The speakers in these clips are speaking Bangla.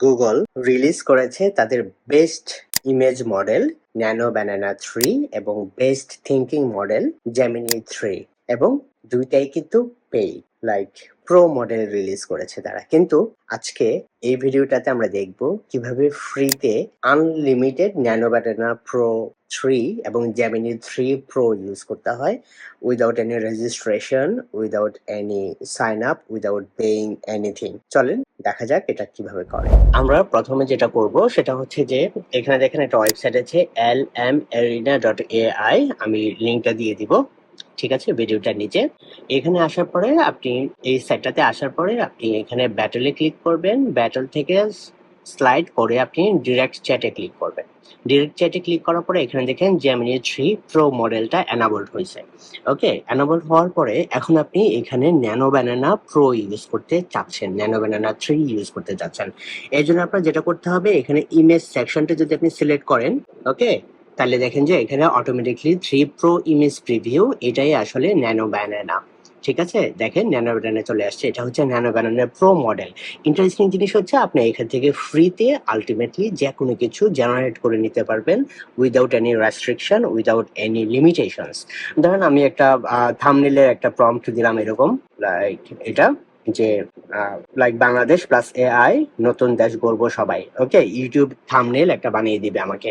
গুগল রিলিজ করেছে তাদের best image model nano banana three এবং best thinking model Gemini three এবং দুইটাই কিন্তু pay like pro model release করেছে তারা। কিন্তু আজকে এই ভিডিওটাতে আমরা দেখব কীভাবে ফ্রিতে unlimited nano banana pro three এবং জ্যামিনি থ্রি প্রো ইউজ করতে হয় without any registration without any sign up without paying anything চলেন দেখা যাক এটা কীভাবে করে। আমরা প্রথমে যেটা করব সেটা হচ্ছে যে এখানে দেখেন একটা ওয়েবসাইট আছে L M arena dot AI আমি লিঙ্কটা দিয়ে দিব। ঠিক আছে ভিডিওটার নিচে। এখানে আসার পরে আপনি এই সাইটটাতে আসার পরে আপনি এখানে ব্যাটলে ক্লিক করবেন। ব্যাটল থেকে স্লাইড করে আপনি ডিরেক্ট চ্যাটে ক্লিক করবেন। ডিরেক্ট চ্যাটে ক্লিক করার পরে এখানে দেখেন জেমিনি থ্রি প্রো মডেলটা অ্যানাবল্ড হয়েছে। ওকে অ্যানাবল্ড হওয়ার পরে এখন আপনি এখানে ন্যানো ব্যানানা প্রো ইউজ করতে চাচ্ছেন। ন্যানো ব্যানানা থ্রি ইউজ করতে চাচ্ছেন। এই জন্য আপনার যেটা করতে হবে, এখানে ইমেজ সেকশনটা যদি আপনি সিলেক্ট করেন ওকে তাহলে দেখেন যে এখানে automatically three pro image preview এটাই আসলে ন্যানো ব্যানানা ঠিক আছে? দেখেন ন্যানো ব্যানানা চলে আসছে, এটা হচ্ছে ন্যানো ব্যানানার প্রো মডেল ইন্টারেস্টিং জিনিস হচ্ছে আপনি এখান থেকে ফ্রিতে আলটিমেটলি যে কোনো কিছু জেনারেট করে নিতে পারবেন without any restriction without any limitations ধরেন আমি একটা থামনেলের একটা প্রম্পট দিলাম এরকম লাইক এটা। যে লাইক বাংলাদেশ প্লাস এআই নতুন দেশ গড়বো সবাই। ওকে ইউটিউব থামনেল একটা বানিয়ে দিবে আমাকে।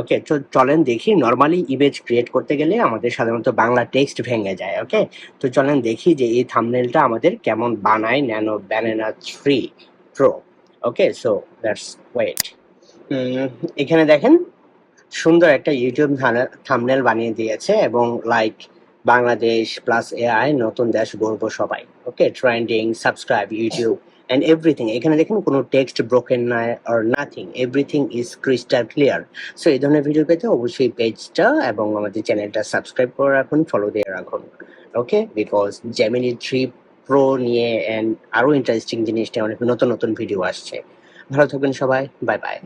ওকে তো চলেন দেখি নর্মালি ইমেজ ক্রিয়েট করতে গেলে আমাদের সাধারণত বাংলা টেক্সট ভেঙে যায় ওকে তো চলেন দেখি যে এই থামনেলটা আমাদের কেমন বানায় nano banana three pro okay so that's wait এখানে দেখেন, সুন্দর একটা ইউটিউব থামনেল বানিয়ে দিয়েছে এবং লাইক বাংলাদেশ প্লাস এআই নতুন দেশ গড়বো সবাই। Okay trending subscribe YouTube and everything এখানে দেখেন, কোনো টেক্সট ব্রোকেন নাই আর nothing everything is crystal clear so এই ধরনের ভিডিও পেতে অবশ্যই পেজটা এবং আমাদের চ্যানেলটা সাবস্ক্রাইব করে রাখুন ফলো দিয়ে রাখুন। Okay because Gemini three pro নিয়ে অ্যান্ড আরও ইন্টারেস্টিং জিনিসটা, অনেক নতুন নতুন ভিডিও আসছে। ভালো থাকবেন সবাই বাই বাই